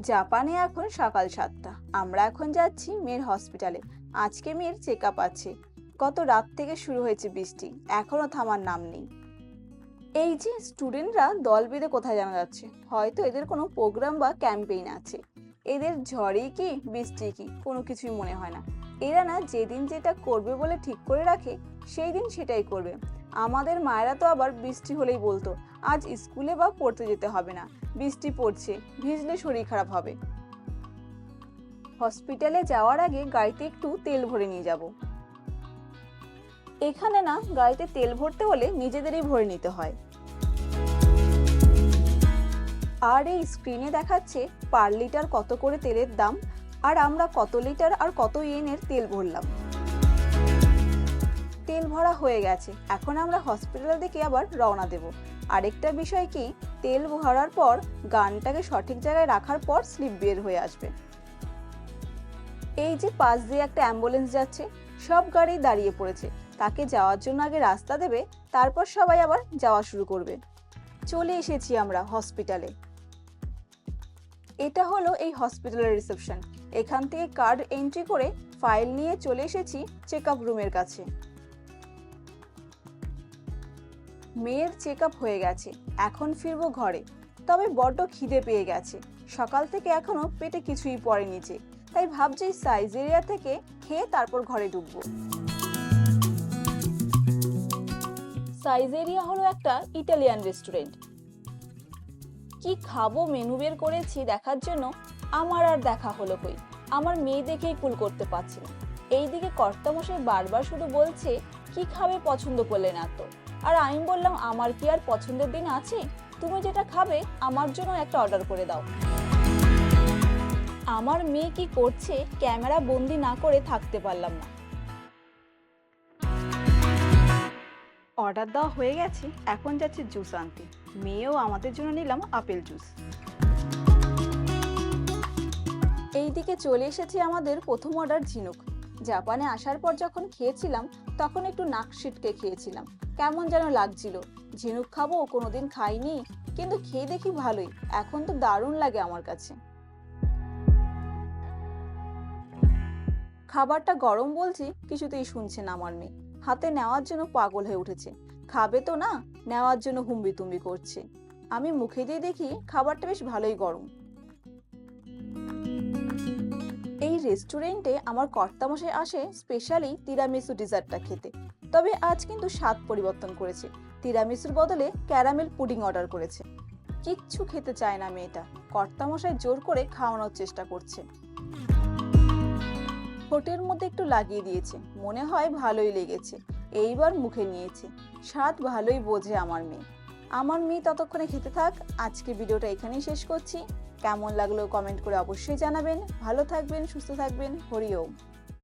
জাপানে এখন সকাল সাতটা। আমরা এখন যাচ্ছি মেয়ের হসপিটালে। আজকে মেয়ের চেক আপ আছে। গত রাত থেকে শুরু হয়েছে বৃষ্টি। এখনও থামার নাম নেই। এই যে স্টুডেন্টরা দল বেঁধে কোথায় জানা যাচ্ছে? হয়তো এদের কোনো প্রোগ্রাম বা ক্যাম্পেইন আছে। এদের ঝড়ই কি, বৃষ্টি কি, কোনো কিছুই মনে হয় না। এরা না যেদিন যেটা করবে বলে ঠিক করে রাখে, সেই দিন সেটাই করবে। আমাদের মায়েরা তো আবার বৃষ্টি হলেই বলতো, আজ স্কুলে বা পড়তে যেতে হবে না, বৃষ্টি পড়ছে, ভিজলে শরীর খারাপ হবে। হসপিটালে যাওয়ার আগে গাড়িতে একটু তেল ভরে নিয়ে যাব। এখানে না, গাড়িতে তেল ভরতে হলে নিজেদেরই ভরে নিতে হয়। আর এই স্ক্রিনে দেখাচ্ছে পার লিটার কত করে তেলের দাম, আর আমরা কত লিটার আর কত ইয়েনের তেল ভরলাম। তেল ভরা হয়ে গেছে। এখন আমরা হসপিটালের দিকে আবার রওনা দেব। আরেকটা বিষয় কি, তেল ভরার পর গানটাকে সঠিক জায়গায় রাখার পর স্লিপ বের হয়ে আসবে। এই যে পাশ দিয়ে একটা অ্যাম্বুলেন্স যাচ্ছে, সব গাড়ি দাঁড়িয়ে পড়েছে। তাকে যাওয়ার জন্য আগে রাস্তা দেবে, তারপর সবাই আবার যাওয়া শুরু করবে। চলে এসেছি আমরা হসপিটালে এটা হলো এই হসপিটালের রিসেপশন এখান থেকে কার্ড এন্ট্রি করে ফাইল নিয়ে চলে এসেছি চেক আপ রুমের কাছে। মেয়ের চেক হয়ে গেছে। এখন ফিরবো ঘরে। তবে বড্ড খিদে পেয়ে গেছে। সকাল থেকে এখনও পেটে কিছুই পড়ে নিচে তাই ভাবছি সাইজেরিয়া থেকে খেয়ে তারপর ঘরে ঢুকবো। সাইজেরিয়া হলো একটা ইটালিয়ান রেস্টুরেন্ট কি খাব মেনু বের করেছি দেখার জন্য আমার আর দেখা হলো কই? আমার মেয়ে দেখেই কুল করতে পারছি না। এইদিকে কর্তামশাই বারবার শুধু বলছে, কি খাবে পছন্দ করলে না তো? আর আমি বললাম আমার কি আর পছন্দের দিন আছে? তুমি যেটা খাবে আমার জন্য একটা অর্ডার করে দাও। আমার মেয়ে কি করছে ক্যামেরা বন্দি না করে থাকতে পারলাম না। অর্ডার দেওয়া হয়ে গেছে এখন যাচ্ছে জুস আনতে। মেয়েও আমাদের জন্য নিলাম আপেল জুস এইদিকে চলে এসেছে আমাদের প্রথম অর্ডার ঝিনুক। জাপানে আসার পর যখন খেয়েছিলাম, তখন একটু নাক সিটকে খেয়েছিলাম। কেমন যেন লাগছিল। ঝিনুক খাব কোনোদিন খাইনি কিন্তু খেয়ে দেখি ভালোই। এখন তো দারুণ লাগে আমার কাছে। খাবারটা গরম বলছি, কিছুতেই শুনছে না আমার মেয়ে। হাতে নেওয়ার জন্য পাগল হয়ে উঠেছে। খাবে তো না, নেওয়ার জন্য হুম্বি তুম্বি করছে। আমি মুখে দিয়ে দেখি, খাবারটা বেশ ভালোই গরম। এই রেস্টুরেন্টে আমার কর্তামশাই আসে স্পেশালি তিরামিসু ডিজার্টটা খেতে। তবে আজ কিন্তু স্বাদ পরিবর্তন করেছে। তিরামিসুর বদলে ক্যারামেল পুডিং অর্ডার করেছে। কিচ্ছু খেতে চায় না মেয়েটা। কর্তামশাই জোর করে খাওয়ানোর চেষ্টা করছে। ঠোঁটের মধ্যে একটু লাগিয়ে দিয়েছে। মনে হয় ভালোই লেগেছে। এইবার মুখে নিয়েছে। স্বাদ ভালোই বোঝে আমার মেয়ে। আমার মেয়ে ততক্ষণে খেতে থাক। আজকে ভিডিওটা এখানেই শেষ করছি। কেমন লাগল কমেন্ট করে অবশ্যই জানাবেন। ভালো থাকবেন, সুস্থ থাকবেন। হরি ওম।